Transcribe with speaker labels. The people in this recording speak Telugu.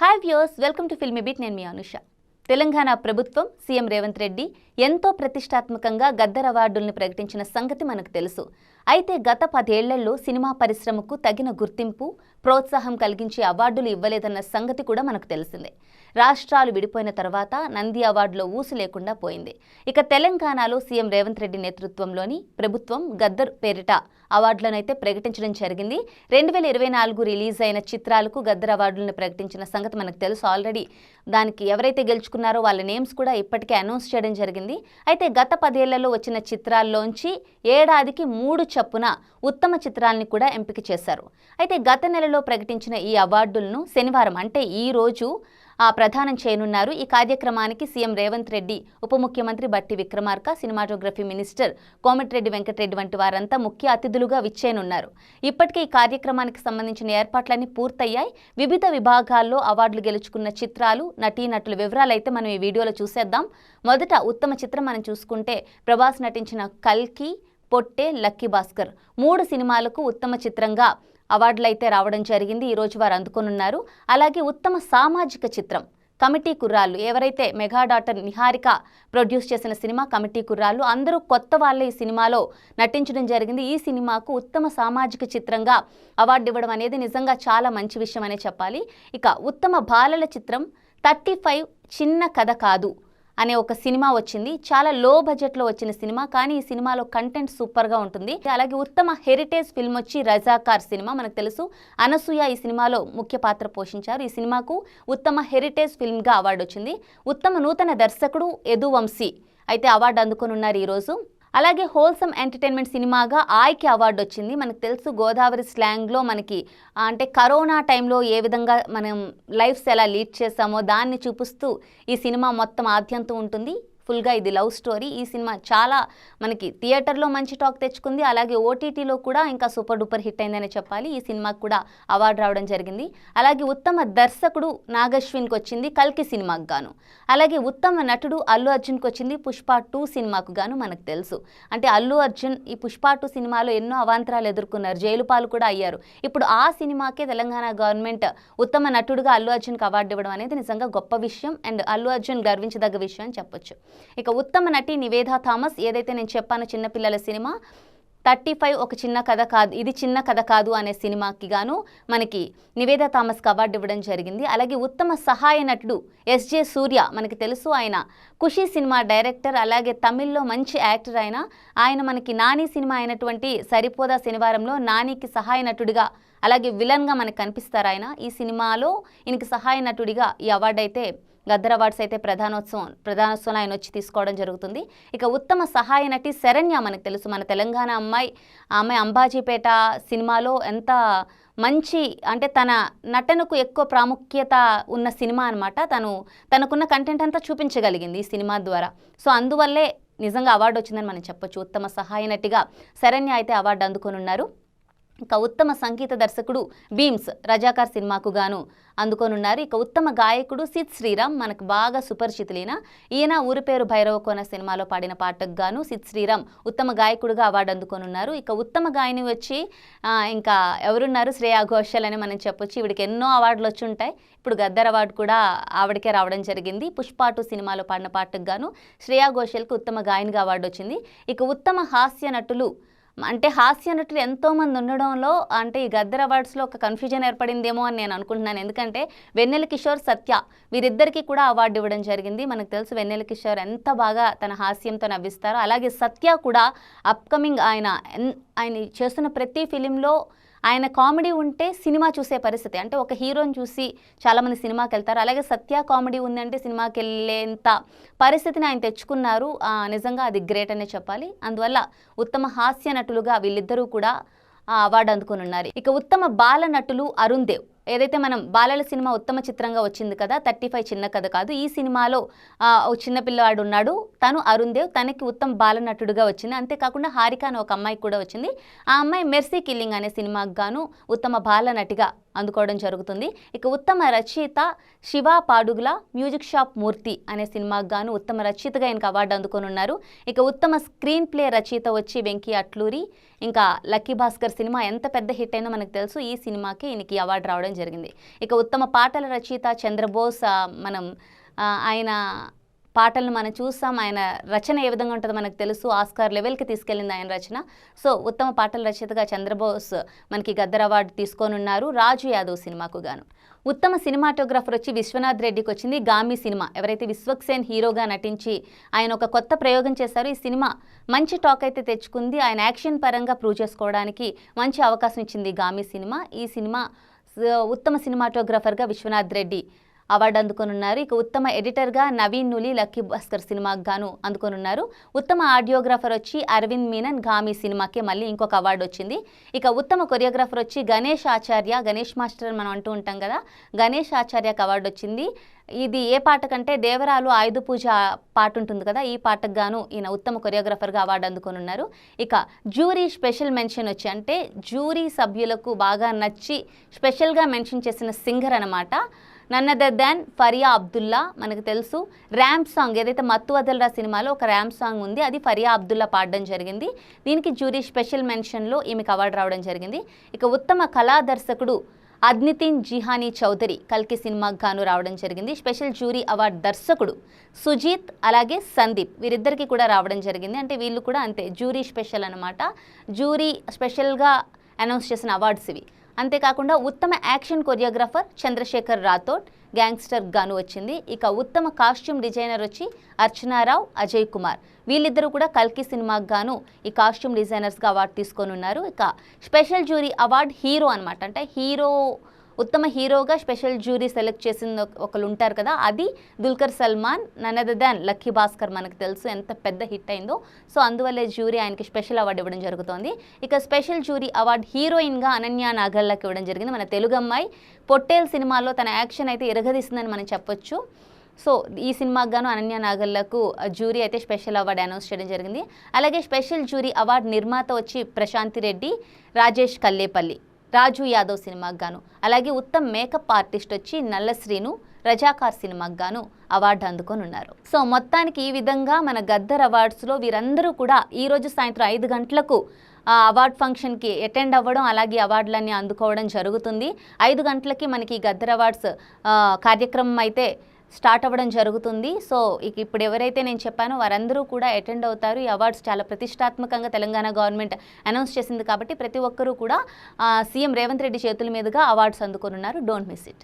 Speaker 1: Hi viewers welcome to Filmibeat నేను మీ అనుష. తెలంగాణ ప్రభుత్వం సీఎం రేవంత్ రెడ్డి ఎంతో ప్రతిష్టాత్మకంగా గద్దర్ అవార్డుల్ని ప్రకటించిన సంగతి మనకు తెలుసు. అయితే గత పదేళ్ళలో సినిమా పరిశ్రమకు తగిన గుర్తింపు ప్రోత్సాహం కలిగించే అవార్డులు ఇవ్వలేదన్న సంగతి కూడా మనకు తెలిసిందే. రాష్ట్రాలు విడిపోయిన తర్వాత నంది అవార్డులో ఊసు లేకుండా పోయింది. ఇక తెలంగాణలో సీఎం రేవంత్ రెడ్డి నేతృత్వంలోని ప్రభుత్వం గద్దర్ పేరిట అవార్డులను అయితే ప్రకటించడం జరిగింది. రెండు వేల ఇరవై నాలుగు రిలీజ్ అయిన చిత్రాలకు గద్దర్ అవార్డులను ప్రకటించిన సంగతి మనకు తెలుసు. ఆల్రెడీ దానికి ఎవరైతే గెలుచుకున్నారో వాళ్ళ నేమ్స్ కూడా ఇప్పటికే అనౌన్స్ చేయడం జరిగింది. అయితే గత పదేళ్ళలో వచ్చిన చిత్రాల్లోంచి ఏడాదికి మూడు చప్పున ఉత్తమ చిత్రాల్ని కూడా ఎంపిక చేశారు. అయితే గత నెలలో ప్రకటించిన ఈ అవార్డులను శనివారం అంటే ఈ రోజు ప్రధానం ప్రదానం చేయనున్నారు. ఈ కార్యక్రమానికి సీఎం రేవంత్ రెడ్డి ఉప ముఖ్యమంత్రి బట్టి విక్రమార్క సినిమాటోగ్రఫీ మినిస్టర్ కోమటిరెడ్డి వెంకటరెడ్డి వంటి వారంతా ముఖ్య అతిథులుగా విచ్చేయనున్నారు. ఇప్పటికే ఈ కార్యక్రమానికి సంబంధించిన ఏర్పాట్లన్నీ పూర్తయ్యాయి. వివిధ విభాగాల్లో అవార్డులు గెలుచుకున్న చిత్రాలు నటీనటుల వివరాలు అయితే మనం ఈ వీడియోలో చూసేద్దాం. మొదట ఉత్తమ చిత్రం మనం చూసుకుంటే ప్రభాస్ నటించిన కల్కి పొట్టే లక్కీ భాస్కర్. మూడు సినిమాలకు ఉత్తమ చిత్రంగా అవార్డులైతే రావడం జరిగింది. ఈరోజు వారు అందుకొనున్నారు. అలాగే ఉత్తమ సామాజిక చిత్రం కమిటీ కుర్రాళ్ళు. ఎవరైతే మెగా డాటర్ నిహారిక ప్రొడ్యూస్ చేసిన సినిమా కమిటీ కుర్రాళ్ళు అందరూ కొత్త వాళ్ళే ఈ సినిమాలో నటించడం జరిగింది. ఈ సినిమాకు ఉత్తమ సామాజిక చిత్రంగా అవార్డు ఇవ్వడం అనేది నిజంగా చాలా మంచి విషయం అనే చెప్పాలి. ఇక ఉత్తమ బాలల చిత్రం థర్టీ ఫైవ్ చిన్న కథ కాదు. అనే ఒక సినిమా వచ్చింది. చాలా లో బడ్జెట్లో వచ్చిన సినిమా కానీ ఈ సినిమాలో కంటెంట్ సూపర్గా ఉంటుంది. అలాగే ఉత్తమ హెరిటేజ్ ఫిల్మ్ వచ్చి రజాకార్ సినిమా మనకు తెలుసు. అనసూయ ఈ సినిమాలో ముఖ్య పాత్ర పోషించారు. ఈ సినిమాకు ఉత్తమ హెరిటేజ్ ఫిల్మ్గా అవార్డు వచ్చింది. ఉత్తమ నూతన దర్శకుడు యదువంశీ అయితే అవార్డు అందుకొనున్నారు ఈరోజు. అలాగే హోల్సమ్ ఎంటర్టైన్మెంట్ సినిమాగా ఆయకి అవార్డు వచ్చింది. మనకు తెలుసు గోదావరి స్లాంగ్లో మనకి అంటే కరోనా టైంలో ఏ విధంగా మనం లైఫ్స్ ఎలా లీడ్ చేస్తామో దాన్ని చూపిస్తూ ఈ సినిమా మొత్తం ఆద్యంతం ఉంటుంది. ఫుల్గా ఇది లవ్ స్టోరీ. ఈ సినిమా చాలా మనకి థియేటర్లో మంచి టాక్ తెచ్చుకుంది. అలాగే ఓటీటీలో కూడా ఇంకా సూపర్ డూపర్ హిట్ అయిందని చెప్పాలి. ఈ సినిమాకు కూడా అవార్డు రావడం జరిగింది. అలాగే ఉత్తమ దర్శకుడు నాగశ్విన్కి వచ్చింది కల్కి సినిమాకు గాను. అలాగే ఉత్తమ నటుడు అల్లు అర్జున్కి వచ్చింది పుష్ప టూ సినిమాకు గాను మనకు తెలుసు. అంటే అల్లు అర్జున్ ఈ పుష్ప టూ సినిమాలో ఎన్నో అవాంతరాలు ఎదుర్కొన్నారు. జైలు పాలు కూడా అయ్యారు. ఇప్పుడు ఆ సినిమాకే తెలంగాణ గవర్నమెంట్ ఉత్తమ నటుడుగా అల్లు అర్జున్కి అవార్డు ఇవ్వడం అనేది నిజంగా గొప్ప విషయం. అండ్ అల్లు అర్జున్ గర్వించదగ్గ విషయం అని చెప్పొచ్చు. ఇక ఉత్తమ నటి నివేదా థామస్ ఏదైతే నేను చెప్పాను చిన్నపిల్లల సినిమా థర్టీ ఫైవ్ ఒక చిన్న కథ కాదు ఇది చిన్న కథ కాదు అనే సినిమాకి గాను మనకి నివేదా థామస్కి అవార్డు ఇవ్వడం జరిగింది. అలాగే ఉత్తమ సహాయ నటుడు ఎస్జే సూర్య మనకి తెలుసు ఆయన ఖుషి సినిమా డైరెక్టర్ అలాగే తమిళ్ళో మంచి యాక్టర్ ఆయన. ఆయన మనకి నాని సినిమా అయినటువంటి సరిపోదా శనివారంలో నానికి సహాయ నటుడిగా అలాగే విలన్గా మనకు కనిపిస్తారు ఆయన. ఈ సినిమాలో ఈయనకి సహాయ నటుడిగా ఈ అవార్డు అయితే గద్దర్ అవార్డ్స్ అయితే ప్రధానోత్సవం ప్రధానోత్సవం ఆయన వచ్చి తీసుకోవడం జరుగుతుంది. ఇక ఉత్తమ సహాయ నటి శరణ్య మనకు తెలుసు. మన తెలంగాణ అమ్మాయి ఆమె అంబాజీపేట సినిమాలో ఎంత మంచి అంటే తన నటనకు ఎక్కువ ప్రాముఖ్యత ఉన్న సినిమా అనమాట తను తనకున్న కంటెంట్ అంతా చూపించగలిగింది ఈ సినిమా ద్వారా. సో అందువల్లే నిజంగా అవార్డు వచ్చిందని మనం చెప్పొచ్చు. ఉత్తమ సహాయ నటిగా శరణ్య అయితే అవార్డు అందుకొనున్నారు ఇక ఉత్తమ సంగీత దర్శకుడు భీమ్స్ రజాకార్ సినిమాకు గాను అందుకోనున్నారు. ఇక ఉత్తమ గాయకుడు సిద్ శ్రీరామ్ మనకు బాగా సుపరిచితులైన ఈయన ఊరి పేరు భైరవ కోన సినిమాలో పాడిన పాటకు గాను సిద్ శ్రీరామ్ ఉత్తమ గాయకుడుగా అవార్డు అందుకోనున్నారు. ఇక ఉత్తమ గాయని వచ్చి ఇంకా ఎవరున్నారు? శ్రేయా ఘోషల్ అని మనం చెప్పొచ్చు. ఈవిడికి ఎన్నో అవార్డులు వచ్చి ఉంటాయి ఇప్పుడు గద్దర్ అవార్డు కూడా ఆవిడకే రావడం జరిగింది. పుష్పాటు సినిమాలో పాడిన పాటకు గాను శ్రేయా ఘోషల్కి ఉత్తమ గాయనిగా అవార్డు వచ్చింది. ఇక ఉత్తమ హాస్య నటులు అంటే హాస్య నటులు ఎంతోమంది ఉండడంలో అంటే ఈ గద్దర్ అవార్డ్స్లో ఒక కన్ఫ్యూజన్ ఏర్పడిందేమో అని నేను అనుకుంటున్నాను. ఎందుకంటే వెన్నెల కిషోర్ సత్య వీరిద్దరికీ కూడా అవార్డు ఇవ్వడం జరిగింది. మనకు తెలుసు వెన్నెల కిషోర్ ఎంత బాగా తన హాస్యంతో నవ్విస్తారో. అలాగే సత్య కూడా అప్కమింగ్ ఆయన ఎన్- ఆయన చేస్తున్న ప్రతి ఫిలింలో ఆయన కామెడీ ఉంటే సినిమా చూసే పరిస్థితి. అంటే ఒక హీరోని చూసి చాలామంది సినిమాకి వెళ్తారు. అలాగే సత్య కామెడీ ఉందంటే సినిమాకి వెళ్ళేంత పరిస్థితిని ఆయన తెచ్చుకున్నారు. నిజంగా అది గ్రేట్ అనే చెప్పాలి. అందువల్ల ఉత్తమ హాస్య నటులుగా వీళ్ళిద్దరూ కూడా అవార్డు అవార్డు అందుకుని ఇక ఉత్తమ బాల నటులు అరుణ్ దేవ్. ఏదైతే మనం బాలల సినిమా ఉత్తమ చిత్రంగా వచ్చింది కదా థర్టీ ఫైవ్ చిన్న కథ కాదు ఈ సినిమాలో ఒక ఓ ఉన్నాడు తను అరుణ్ దేవ్ తనకి ఉత్తమ బాల నటుడుగా వచ్చింది. అంతేకాకుండా హారిక అనే ఒక అమ్మాయి కూడా వచ్చింది. ఆ అమ్మాయి మెర్సీ కిల్లింగ్ అనే సినిమాకు గాను ఉత్తమ బాల నటిగా అందుకోవడం జరుగుతుంది. ఇక ఉత్తమ రచయిత శివ పాడుగుల మ్యూజిక్ షాప్ మూర్తి అనే సినిమాకు గాను ఉత్తమ రచయితగా ఆయనకు అవార్డు అందుకొని ఉన్నారు ఇక ఉత్తమ స్క్రీన్ ప్లే రచయిత వచ్చి వెంకీ అట్లూరి. ఇంకా లక్కీ భాస్కర్ సినిమా ఎంత పెద్ద హిట్ అయినా మనకు తెలుసు. ఈ సినిమాకి ఈయనకి అవార్డు రావడం రావడం జరిగింది. ఇక ఉత్తమ పాటల రచయిత చంద్రబోస్ మనం ఆయన పాటలను మనం చూస్తాం. ఆయన రచన ఏ విధంగా ఉంటుందో మనకు తెలుసు. ఆస్కార్ లెవెల్కి తీసుకెళ్ళింది ఆయన రచన. సో ఉత్తమ పాటల రచయితగా చంద్రబోస్ మనకి గద్దర్ అవార్డు తీసుకోనున్నారు రాజు యాదవ్ సినిమాకు గాను. ఉత్తమ సినిమాటోగ్రాఫర్ వచ్చి విశ్వనాథ్ రెడ్డికి వచ్చింది గామి సినిమా. ఎవరైతే విశ్వక్సేన్ హీరోగా నటించి ఆయన ఒక కొత్త ప్రయోగం చేశారు ఈ సినిమా మంచి టాక్ అయితే తెచ్చుకుంది. ఆయన యాక్షన్ పరంగా ప్రూవ్ చేసుకోవడానికి మంచి అవకాశం ఇచ్చింది గామి సినిమా. ఈ సినిమా ఉత్తమ సినిమాటోగ్రఫర్గా విశ్వనాథ్ రెడ్డి అవార్డు అందుకొనున్నారు. ఇక ఉత్తమ ఎడిటర్గా నవీన్ నులి లక్కీ భాస్కర్ సినిమాకు గాను అందుకొనున్నారు. ఉత్తమ ఆడియోగ్రాఫర్ వచ్చి అరవింద్ మీనన్ గామి సినిమాకి మళ్ళీ ఇంకొక అవార్డు వచ్చింది. ఇక ఉత్తమ కొరియోగ్రాఫర్ వచ్చి గణేష్ ఆచార్య గణేష్ మాస్టర్ అని మనం అంటూ ఉంటాం కదా గణేష్ ఆచార్యకు అవార్డు వచ్చింది. ఇది ఏ పాట కంటే దేవరాలు ఆయుధ పూజ పాట ఉంటుంది కదా ఈ పాటకు గాను ఈయన ఉత్తమ కొరియోగ్రాఫర్గా అవార్డు అందుకొనున్నారు. ఇక జ్యూరీ స్పెషల్ మెన్షన్ వచ్చి అంటే జ్యూరీ సభ్యులకు బాగా నచ్చి స్పెషల్గా మెన్షన్ చేసిన సింగర్ అనమాట none other than Faria Abdullah మనకు తెలుసు. ర్యాంప్ సాంగ్ ఏదైతే మత్తు వదలరా సినిమాలో ఒక ర్యాంప్ సాంగ్ ఉంది అది ఫరియా అబ్దుల్లా పాడడం జరిగింది. దీనికి జ్యూరీ స్పెషల్ మెన్షన్లో ఈమెకు అవార్డు రావడం జరిగింది. ఇక ఉత్తమ కళా దర్శకుడు అద్నితిన్ జిహానీ చౌదరి కల్కి సినిమాకు గాను రావడం జరిగింది. స్పెషల్ జ్యూరీ అవార్డు దర్శకుడు సుజీత్ అలాగే సందీప్ వీరిద్దరికి కూడా రావడం జరిగింది. అంటే వీళ్ళు కూడా అంతే జ్యూరీ స్పెషల్ అనమాట జ్యూరీ స్పెషల్గా అనౌన్స్ చేసిన అవార్డ్స్ ఇవి. అంతేకాకుండా ఉత్తమ action choreographer Chandrashekar Rathod gangster గాను వచ్చింది. ఇక ఉత్తమ కాస్ట్యూమ్ డిజైనర్ వచ్చి అర్చనారావు అజయ్ కుమార్. వీళ్ళిద్దరూ కూడా కల్కి సినిమాకు గాను ఈ కాస్ట్యూమ్ డిజైనర్స్గా అవార్డు తీసుకొని ఉన్నారు ఇక స్పెషల్ జ్యూరీ అవార్డ్ హీరో అనమాట అంటే హీరో ఉత్తమ హీరోగా స్పెషల్ జ్యూరీ సెలెక్ట్ చేసిన ఒకరు ఉంటారు కదా అది దుల్కర్ సల్మాన్ ననదదాన్ లక్కీ భాస్కర్ మనకు తెలుసు ఎంత పెద్ద హిట్ అయిందో. సో అందువల్లే జ్యూరీ ఆయనకి స్పెషల్ అవార్డు ఇవ్వడం జరుగుతోంది. ఇక స్పెషల్ జ్యూరీ అవార్డు హీరోయిన్గా అనన్య నాగల్లాకి ఇవ్వడం జరిగింది. మన తెలుగు అమ్మాయి పొట్టేల్ సినిమాలో తన యాక్షన్ అయితే ఇరగదీసిందని మనం చెప్పొచ్చు. సో ఈ సినిమాకు గాను అనన్య నాగల్లకు జ్యూరీ అయితే స్పెషల్ అవార్డు అనౌన్స్ చేయడం జరిగింది. అలాగే స్పెషల్ జ్యూరీ అవార్డు నిర్మాత వచ్చి ప్రశాంతి రెడ్డి రాజేష్ కల్లేపల్లి. రాజు యాదవ్ సినిమాకు గాను అలాగే ఉత్తమ్ మేకప్ ఆర్టిస్ట్ వచ్చి నల్లశ్రీను రజాకార్ సినిమాకు గాను అవార్డు అందుకొని ఉన్నారు సో మొత్తానికి ఈ విధంగా మన గద్దర్ అవార్డ్స్లో వీరందరూ కూడా ఈరోజు సాయంత్రం ఐదు గంటలకు అవార్డ్ ఫంక్షన్కి అటెండ్ అవ్వడం అలాగే అవార్డులన్నీ అందుకోవడం జరుగుతుంది. ఐదు గంటలకి మనకి ఈ గద్దర్ అవార్డ్స్ కార్యక్రమం అయితే స్టార్ట్ అవ్వడం జరుగుతుంది. సో ఇక ఇప్పుడు ఎవరైతే నేను చెప్పానో వారందరూ కూడా అటెండ్ అవుతారు. ఈ అవార్డ్స్ చాలా ప్రతిష్టాత్మకంగా తెలంగాణ గవర్నమెంట్ అనౌన్స్ చేసింది కాబట్టి ప్రతి ఒక్కరూ కూడా సీఎం రేవంత్ రెడ్డి చేతుల మీదుగా అవార్డ్స్ అందుకొనున్నారు. Don't miss it.